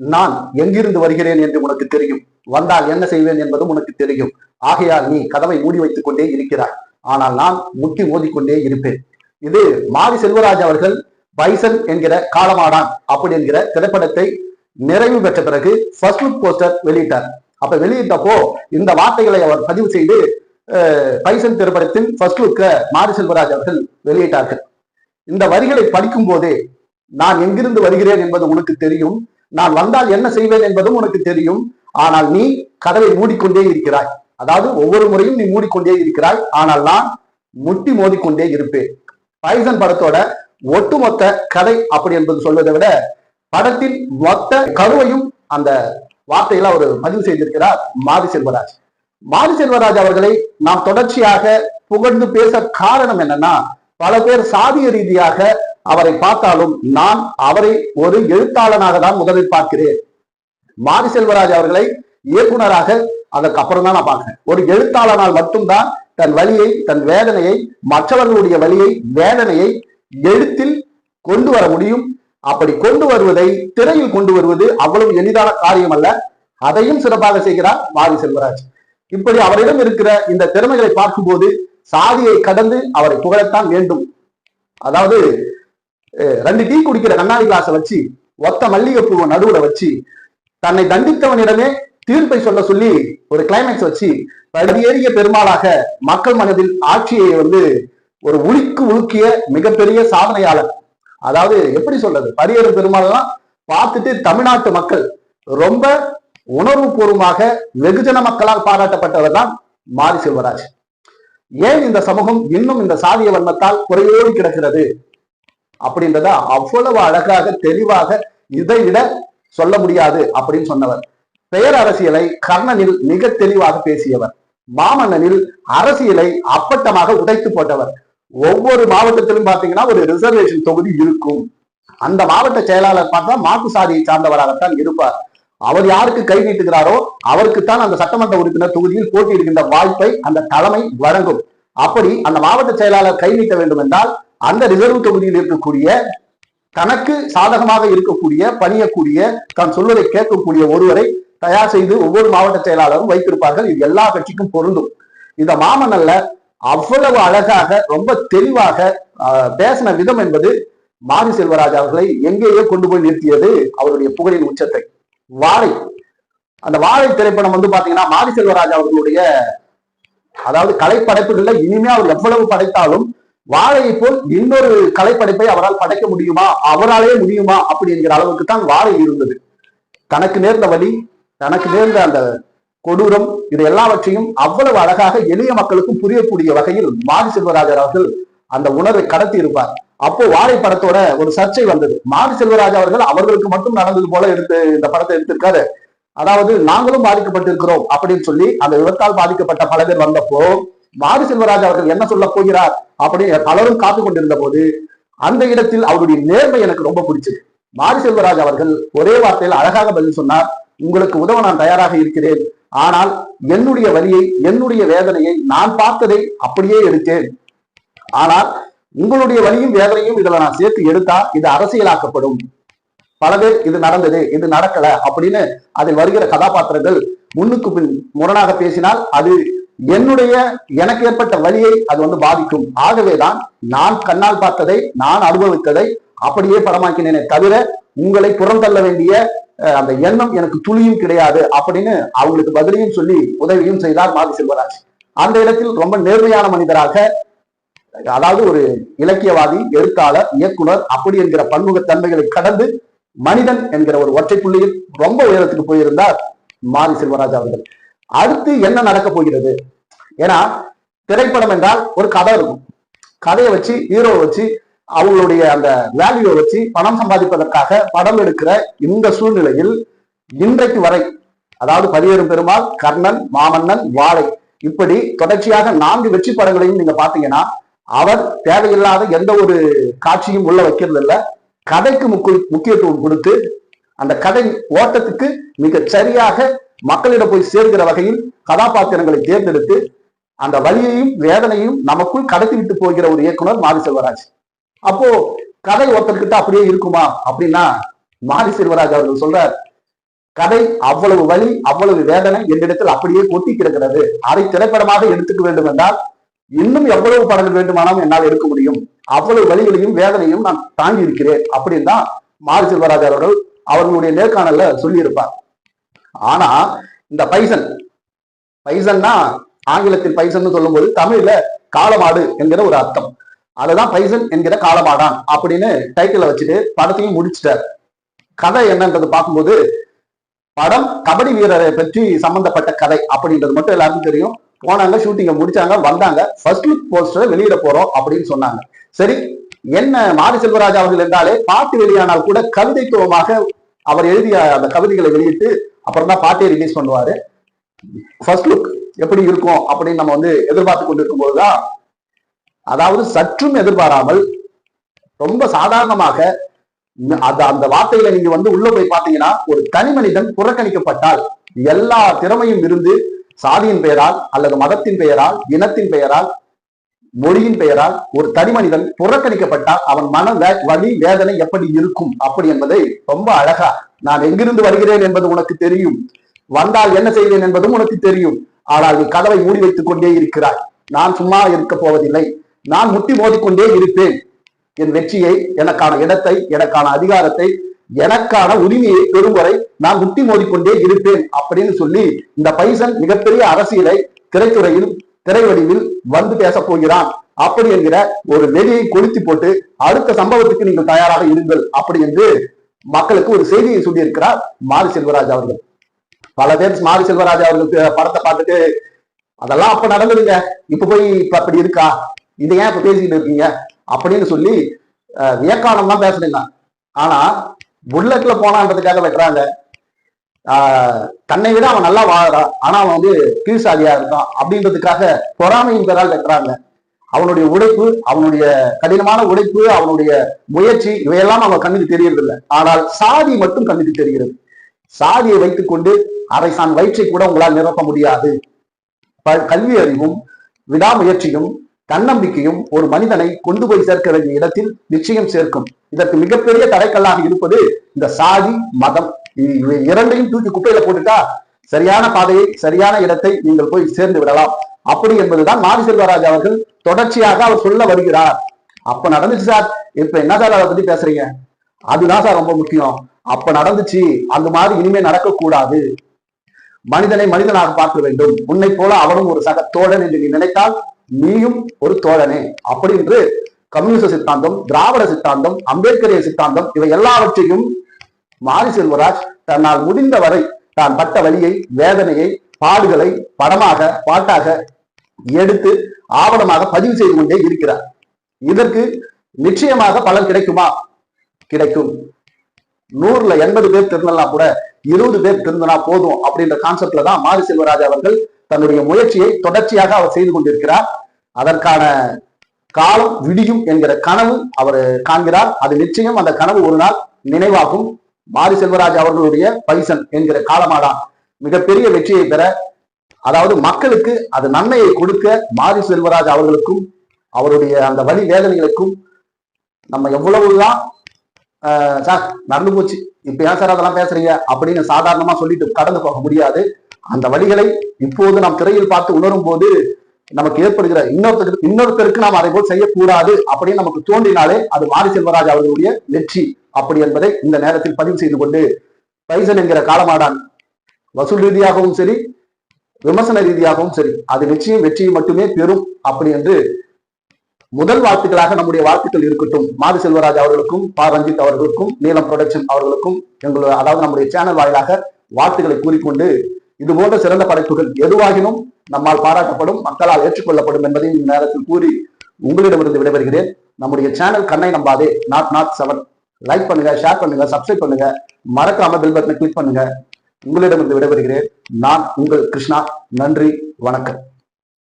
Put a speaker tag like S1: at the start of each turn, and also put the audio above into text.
S1: நான் எங்கிருந்து வருகிறேன் என்று உனக்கு தெரியும். வந்தால் என்ன செய்வேன் என்பதும் உனக்கு தெரியும். ஆகையால் நீ கதவை மூடி வைத்துக் கொண்டே இருக்கிறாய். ஆனால் நான் முட்டி மோதிக்கொண்டே இருப்பேன். இது மாரி செல்வராஜ் அவர்கள் பைசன் என்கிற காலமாடான் அப்படி என்கிற திரைப்படத்தை நிறைவு பெற்ற பிறகு ஃபர்ஸ்ட் லுக் போஸ்டர் வெளியிட்டார். அப்ப வெளியிட்டப்போ இந்த வார்த்தைகளை அவர் பதிவு செய்து அஹ், பைசன் திரைப்படத்தின் ஃபர்ஸ்ட் லுக்க மாரி செல்வராஜ் அவர்கள் வெளியிட்டார்கள். இந்த வரிகளை படிக்கும் போதே நான் எங்கிருந்து வருகிறேன் என்பது உனக்கு தெரியும். நான் வந்தால் என்ன செய்வேன் என்பதும் உனக்கு தெரியும். ஆனால் நீ கதவை மூடிக்கொண்டே இருக்கிறாய். அதாவது ஒவ்வொரு முறையும் நீ மூடிக்கொண்டே இருக்கிறாய். ஆனால் நான் முட்டி மோதிக்கொண்டே இருப்பேன். பைசன் படத்தோட ஒட்டுமொத்த கதை அப்படி என்பது சொல்வதை விட படத்தின் மொத்த கருவையும் அந்த வார்த்தையில அவர் பதிவு செய்திருக்கிறார் மாரி செல்வராஜ். மாரி செல்வராஜ் அவர்களை நாம் தொடர்ச்சியாக புகழ்ந்து பேச காரணம் என்னன்னா பல பேர் சாதிய ரீதியாக அவரை பார்த்தாலும் நான் அவரை ஒரு எழுத்தாளனாக தான் முதலில் பார்க்கிறேன். மாரி செல்வராஜ் அவர்களை இயக்குனராக அதற்கு அப்புறம் தான் நான் பார்க்கிறேன். ஒரு எழுத்தாளனால் மட்டும்தான் தன் வழியை தன் வேதனையை மற்றவர்களுடைய வழியை வேதனையை எழுத்தில் கொண்டு வர முடியும். அப்படி கொண்டு வருவதை திரையில் கொண்டு வருவது அவ்வளவு எளிதான காரியம் அல்ல. அதையும் சிறப்பாக செய்கிறார் மாரி செல்வராஜ். இப்படி அவரிடம் இருக்கிற இந்த திறமைகளை பார்க்கும்போது சாதியை கடந்து அவரை புகழத்தான் வேண்டும். அதாவது ரெண்டு டீ குடிக்கிற கண்ணாடி கிளாஸை வச்சு ஒத்த மல்லிகைப்பூவை நடுவுல வச்சு தன்னை தண்டித்தவனிடமே தீர்ப்பை சொல்ல சொல்லி ஒரு கிளைமேக்ஸ் வச்சு படியேறிய பெருமாளாக மக்கள் மனதில் ஆட்சியை வந்து ஒரு உலுக்கு உலுக்கிய மிகப்பெரிய சாதனையாளர். அதாவது எப்படி சொல்றது? பரியேறு பெருமாள்லாம் பார்த்துட்டு தமிழ்நாட்டு மக்கள் ரொம்ப உணர்வு பூர்வமாக வெகுஜன மக்களால் பாராட்டப்பட்டவர் தான் மாரி செல்வராஜ். ஏன் இந்த சமூகம் இன்னும் இந்த சாதிய வன்மத்தால் குறையோடி கிடக்கிறது? அப்படின்றத அவ்வளவு அழகாக தெளிவாக இதை விட சொல்ல முடியாது அப்படின்னு சொன்னவர். பெயர் அரசியலை கர்ணனில் மிக தெளிவாக பேசியவர். மாமன்னனில் அரசியலை அப்பட்டமாக உடைத்து போட்டவர். ஒவ்வொரு மாவட்டத்திலும் பாத்தீங்கன்னா ஒரு ரிசர்வேஷன் தொகுதி இருக்கும். அந்த மாவட்ட செயலாளர் பார்த்தா மாட்டு சாதியை சார்ந்தவராகத்தான் இருப்பார். அவர் யாருக்கு கை நீட்டுகிறாரோ அவருக்குத்தான் அந்த சட்டமன்ற உறுப்பினர் தொகுதியில் போட்டியிடுகின்ற வாய்ப்பை அந்த தலைமை வழங்கும். அப்படி அந்த மாவட்ட செயலாளர் கை நீட்ட வேண்டும் என்றால் அந்த ரிசர்வ் தொகுதியில் இருக்கக்கூடிய தனக்கு சாதகமாக இருக்கக்கூடிய பணியக்கூடிய தான் சொல்வதை கேட்கக்கூடிய ஒருவரை தயார் செய்து ஒவ்வொரு மாவட்ட செயலாளரும் வைத்திருப்பார்கள். இது எல்லா கட்சிக்கும் பொருந்தும். இந்த மாமன்னல்ல அவ்வளவு அழகாக ரொம்ப தெளிவாக ஆஹ், பேசின விதம் என்பது மாரி செல்வராஜ் அவர்களை எங்கேயோ கொண்டு போய் நிறுத்தியது அவருடைய புகழின் உச்சத்தை. வாழை. அந்த வாழை திரைப்படம் வந்து பாத்தீங்கன்னா மாரி செல்வராஜ் அவர்களுடைய அதாவது கலைப்படைப்புகள்ல இனிமே அவர் எவ்வளவு படைத்தாலும் வாழையை போல் இன்னொரு கலைப்படைப்பை அவரால் படைக்க முடியுமா? அவராலே முடியுமா? அப்படி என்கிற அளவுக்கு தான் வாழை இருந்தது. தனக்கு நேர்ந்த வழி தனக்கு நேர்ந்த அந்த கொடூரம் இது எல்லாவற்றையும் அவ்வளவு அழகாக எளிய மக்களுக்கும் புரியக்கூடிய வகையில் மாரி செல்வராஜர் அவர்கள் அந்த உணர்வை கடத்தி இருப்பார். அப்போ வாழை படத்தோட ஒரு சர்ச்சை வந்தது. மாரி செல்வராஜ் அவர்கள் அவர்களுக்கு மட்டும் நடந்தது போல எடுத்து இந்த படத்தை எடுத்திருக்காரு. அதாவது நாங்களும் பாதிக்கப்பட்டிருக்கிறோம் அப்படின்னு சொல்லி அந்த விபத்தால் பாதிக்கப்பட்ட பல பேர் வந்தப்போ மாரி செல்வராஜ் அவர்கள் என்ன சொல்ல போகிறார் அப்படின்னு பலரும் காத்து கொண்டிருந்த போது அந்த இடத்தில் அவருடைய நேர்மை எனக்கு ரொம்ப பிடிச்சது. மாரி செல்வராஜ் அவர்கள் ஒரே வார்த்தையில் அழகாக பதில் சொன்னார் உங்களுக்கு உதவ நான் தயாராக இருக்கிறேன். ஆனால் என்னுடைய வழியை என்னுடைய வேதனையை நான் பார்த்ததை அப்படியே எடுத்தேன். ஆனால் உங்களுடைய வழியும் வேதனையும் இதுல நான் சேர்த்து எடுத்தா இது அரசியலாக்கப்படும். பல பேர் இது நடந்தது இது நடக்கல அப்படின்னு அதில் வருகிற கதாபாத்திரங்கள் முன்னுக்கு பின் முரணாக பேசினால் அது என்னுடைய எனக்கு ஏற்பட்ட வழியை அது வந்து பாதிக்கும். ஆகவேதான் நான் கண்ணால் பார்த்ததை நான் அனுபவித்ததை அப்படியே படமாக்கினேனே தவிர உங்களை புறந்தள்ள வேண்டிய அஹ், அந்த எண்ணம் எனக்கு துளியும் கிடையாது அப்படின்னு அவங்களுக்கு பதிலையும் சொல்லி உதவியும் செய்தார் மாதி செல்வராஜ். அந்த இடத்தில் ரொம்ப நேர்மையான மனிதராக அதாவது ஒரு இலக்கியவாதி எழுத்தாளர் இயக்குனர் அப்படி என்கிற பன்முகத்தன்மைகளை கடந்து மனிதன் என்கிற ஒரு ஒற்றை புள்ளியில் ரொம்ப உயரத்துக்கு போயிருந்தார் மாரி செல்வராஜ் அவர்கள். அடுத்து என்ன நடக்க போகிறது? ஏன்னா திரைப்படம் என்றால் ஒரு கதை இருக்கும். கதையை வச்சு ஹீரோவை வச்சு அவங்களுடைய அந்த வேல்யூவை வச்சு பணம் சம்பாதிப்பதற்காக படம் எடுக்கிற இந்த சூழ்நிலையில் இன்றைக்கு வரை அதாவது பதிவேறும் பெருமாள் கர்ணன் மாமன்னன் வாழை இப்படி தொடர்ச்சியாக நான்கு வெற்றி படங்களையும் நீங்க பாத்தீங்கன்னா அவர் தேவையில்லாத எந்த ஒரு காட்சியும் உள்ள வைக்கிறது இல்ல. கதைக்கு முக்கிய- முக்கியத்துவம் கொடுத்து அந்த கதை ஓட்டத்துக்கு மிக சரியாக மக்களிடம் போய் சேர்க்கிற வகையில் கதாபாத்திரங்களை தேர்ந்தெடுத்து அந்த வலியையும் வேதனையும் நமக்குள் கடத்தி விட்டு போகிற ஒரு இயக்குனர் மாரி செல்வராஜ். அப்போ கதை ஒருத்தர்கிட்ட அப்படியே இருக்குமா? அப்படின்னா மாரி செல்வராஜ் அவர்கள் சொல்றார் கதை அவ்வளவு வலி அவ்வளவு வேதனை என்னிடத்தில் அப்படியே கொட்டி கிடக்கிறது. அதை திரைப்படமாக எடுத்துக்க வேண்டும் என்றால் இன்னும் எவ்வளவு படங்கள் வேண்டுமானாலும் என்னால் எடுக்க முடியும். அவ்வளவு வழிகளையும் வேதனையும் நான் தாங்கி இருக்கிறேன். அப்படின்னு தான் மாரி செல்வராஜ் அவர்கள் அவர்களுடைய நேர்காணல்ல சொல்லியிருப்பார். ஆனா இந்த பைசன் பைசன்னா ஆங்கிலத்தில் பைசன் சொல்லும்போது தமிழ்ல காளமாடு என்கிற ஒரு அர்த்தம். அதுதான் பைசன் என்கிற காளமாடான் அப்படின்னு டைட்டில வச்சுட்டு படத்தையும் முடிச்சிட்டார். கதை என்னன்றது பார்க்கும்போது படம் கபடி வீரரை பற்றி சம்பந்தப்பட்ட கதை அப்படின்றது மட்டும் எல்லாருக்கும் தெரியும். போனாங்க ஷூட்டிங்கை முடிச்சாங்க வந்தாங்க. ஃபர்ஸ்ட் லுக் போஸ்டரை வெளியிட போறோம் அப்படின்னு சொன்னாங்க. சரி என்ன மாரி செல்வராஜ் அவர்கள் என்றாலே பாட்டு வெளியானால் கூட கவிதைத்துவமாக அவர் எழுதிய அந்த கவிதைகளை வெளியிட்டு அப்புறம் தான் பாட்டை ரிலீஸ் பண்ணுவாரு. ஃபர்ஸ்ட் லுக் எப்படி இருக்கும் அப்படின்னு நம்ம வந்து எதிர்பார்த்து கொண்டிருக்கும் போதுதான் அதாவது சற்றும் எதிர்பாராமல் ரொம்ப சாதாரணமாக அந்த அந்த வார்த்தைகளை நீங்க வந்து உள்ள போய் பாத்தீங்கன்னா ஒரு தனி மனிதன் புறக்கணிக்கப்பட்டால் எல்லா திறமையும் இருந்து சாதியின் பெயரால் அல்லது மதத்தின் பெயரால் இனத்தின் பெயரால் மொழியின் பெயரால் ஒரு தனி மனிதன் புறக்கணிக்கப்பட்டால் அவன் மன வலி வேதனை எப்படி இருக்கும்? அப்படி என்பதை ரொம்ப அழகா நான் எங்கிருந்து வருகிறேன் என்பது உனக்கு தெரியும். வந்தால் என்ன செய்வேன் என்பதும் உனக்கு தெரியும். ஆனால் நீ கதவை மூடி வைத்துக் கொண்டே இருக்கிறாய். நான் சும்மா இருக்க போவதில்லை. நான் முட்டி மோதிக்கொண்டே இருப்பேன். என் வெற்றியை எனக்கான இடத்தை எனக்கான அதிகாரத்தை எனக்கான உரிமையை பெறும் வரை நான் முட்டி மோதிக்கொண்டே இருப்பேன் அப்படின்னு சொல்லி இந்த பைசன் மிகப்பெரிய அரசியலை திரைத்துறையில் திரைவடிவில் வந்து பேச போகிறான். அப்படி என்கிற ஒரு நெறியை கொளுத்தி போட்டு அடுத்த சம்பவத்துக்கு நீங்கள் தயாராக இருங்கள் அப்படி என்று மக்களுக்கு ஒரு செய்தியை சொல்லியிருக்கிறார் மாரி செல்வராஜ் அவர்கள். பல பேர் மாரி செல்வராஜ் அவர்களுக்கு படத்தை பார்த்துட்டு அதெல்லாம் அப்ப நடந்ததுங்க. இப்ப போய் இப்ப அப்படி இருக்கா? இதை ஏன் இப்ப பேசிக்கிட்டு இருக்கீங்க? அப்படின்னு சொல்லி வியக்கானம் தான் பேசுறீங்க ஆனா புல்லட்ல போனான்றதுக்காக வெட்டுறாங்க தன்னை விட அவன் நல்லா வாழறான் ஆனா அவன் வந்து கீழ்சாதியா இருக்கான் அப்படின்றதுக்காக பொறாமையின் பெறால் வெட்டுறாங்க அவனுடைய உழைப்பு அவனுடைய கடினமான உழைப்பு அவனுடைய முயற்சி இவையெல்லாம் அவன் கண்ணுக்கு தெரியறதில்லை. ஆனால் சாதி மட்டும் கண்ணுக்கு தெரிகிறது. சாதியை வைத்துக்கொண்டு அதை சான் வயிற்றை கூட உங்களால் நிரப்ப முடியாது. கல்வி அறிவும் விடாமுயற்சியும் தன்னம்பிக்கையும் ஒரு மனிதனை கொண்டு போய் சேர்க்க வேண்டிய இடத்தில் நிச்சயம் சேர்க்கும். இதற்கு மிகப்பெரிய தடைக்கல்லாக இருப்பது இந்த சாதி மதம். இரண்டையும் தூக்கி குப்பையில போட்டுட்டா சரியான பாதையை சரியான இடத்தை நீங்கள் போய் சேர்ந்து விடலாம். அப்படி என்பதுதான் மாரி செல்வராஜ் அவர்கள் தொடர்ச்சியாக அவர் சொல்ல வருகிறார். அப்ப நடந்துச்சு சார். இப்ப என்ன சார் அதை பத்தி பேசுறீங்க? அதுதான் சார் ரொம்ப முக்கியம். அப்ப நடந்துச்சு. அந்த மாதிரி இனிமே நடக்கக்கூடாது. மனிதனை மனிதனாக பார்க்க வேண்டும். உன்னை போல அவனும் ஒரு சக தோழன் என்று நீ நினைத்தால் நீயும் ஒரு தோழனே. அப்படி என்று கம்யூனிச சித்தாந்தம் திராவிட சித்தாந்தம் அம்பேத்கரிய சித்தாந்தம் இவை எல்லாவற்றையும் மாரி செல்வராஜ் தன்னால் முடிந்த வரை தான் பட்ட வழியை வேதனையை பாடுகளை படமாக பாட்டாக எடுத்து ஆவணமாக பதிவு செய்து கொண்டே இருக்கிறார். இதற்கு நிச்சயமாக பலன் கிடைக்குமா? கிடைக்கும். நூறுல எண்பது பேர் திருந்தலாம் கூட இருபது பேர் திருந்தனா போதும் அப்படின்ற கான்செப்ட்ல தான் மாரி செல்வராஜ் அவர்கள் தன்னுடைய முயற்சியை தொடர்ச்சியாக அவர் செய்து கொண்டிருக்கிறார். அதற்கான காலம் விடியும் என்கிற கனவு அவர் காண்கிறார். அது நிச்சயம் அந்த கனவு ஒரு நாள் நினைவாகும். மாரி செல்வராஜ் அவர்களுடைய பைசன் என்கிற காலமாடா மிகப்பெரிய வெற்றியை பெற அதாவது மக்களுக்கு அது நன்மையை கொடுக்க மாரி செல்வராஜ் அவர்களுக்கும் அவருடைய அந்த வழி வேதனைகளுக்கும் நம்ம எவ்வளவுதான் சார் நடந்து போச்சு. இப்ப ஏன் சார் அதெல்லாம் பேசுறீங்க? அப்படின்னு சாதாரணமா சொல்லிட்டு கடந்து போக முடியாது. அந்த வழிகளை இப்போது நாம் திரையில் பார்த்து உணரும் போது நமக்கு ஏற்படுகிற இன்னொருத்தருக்கு இன்னொருத்தருக்கு நாம் அதை போல் செய்யக்கூடாது அப்படின்னு நமக்கு தோன்றினாலே அது மாரி செல்வராஜ் அவர்களுடைய வெற்றி. அப்படி என்பதை இந்த நேரத்தில் பதிவு செய்து கொண்டு பைசன் என்கிற காலமாடான் வசூல் ரீதியாகவும் சரி விமர்சன ரீதியாகவும் சரி அது நிச்சயம் வெற்றியை மட்டுமே பெறும் அப்படி என்று முதல் வாழ்த்துக்களாக நம்முடைய வாழ்த்துக்கள் இருக்கட்டும். மாது செல்வராஜ் அவர்களுக்கும் பா. ரஞ்சித் அவர்களுக்கும் நீலம் ப்ரொடக்ஷன் அவர்களுக்கும் எங்களுடைய அதாவது நம்முடைய சேனல் வாயிலாக வாழ்த்துக்களை கூறிக்கொண்டு இது போன்ற சிறந்த படைப்புகள் எதுவாகினும் நம்மால் பாராட்டப்படும் மக்களால் ஏற்றுக்கொள்ளப்படும் என்பதையும் இந்த நேரத்தில் கூறி உங்களிடமிருந்து விடைபெறுகிறேன். நம்முடைய சேனல் கண்ணை நம்பாதே. நாட் நாட் செவன் லைக் பண்ணுங்க ஷேர் பண்ணுங்க சப்ஸ்கிரைப் பண்ணுங்க. மறக்காம பெல் பட்டனை கிளிக் பண்ணுங்க. உங்களிடமிருந்து விடைபெறுகிறேன். நான் உங்கள் கிருஷ்ணா. நன்றி வணக்கம்.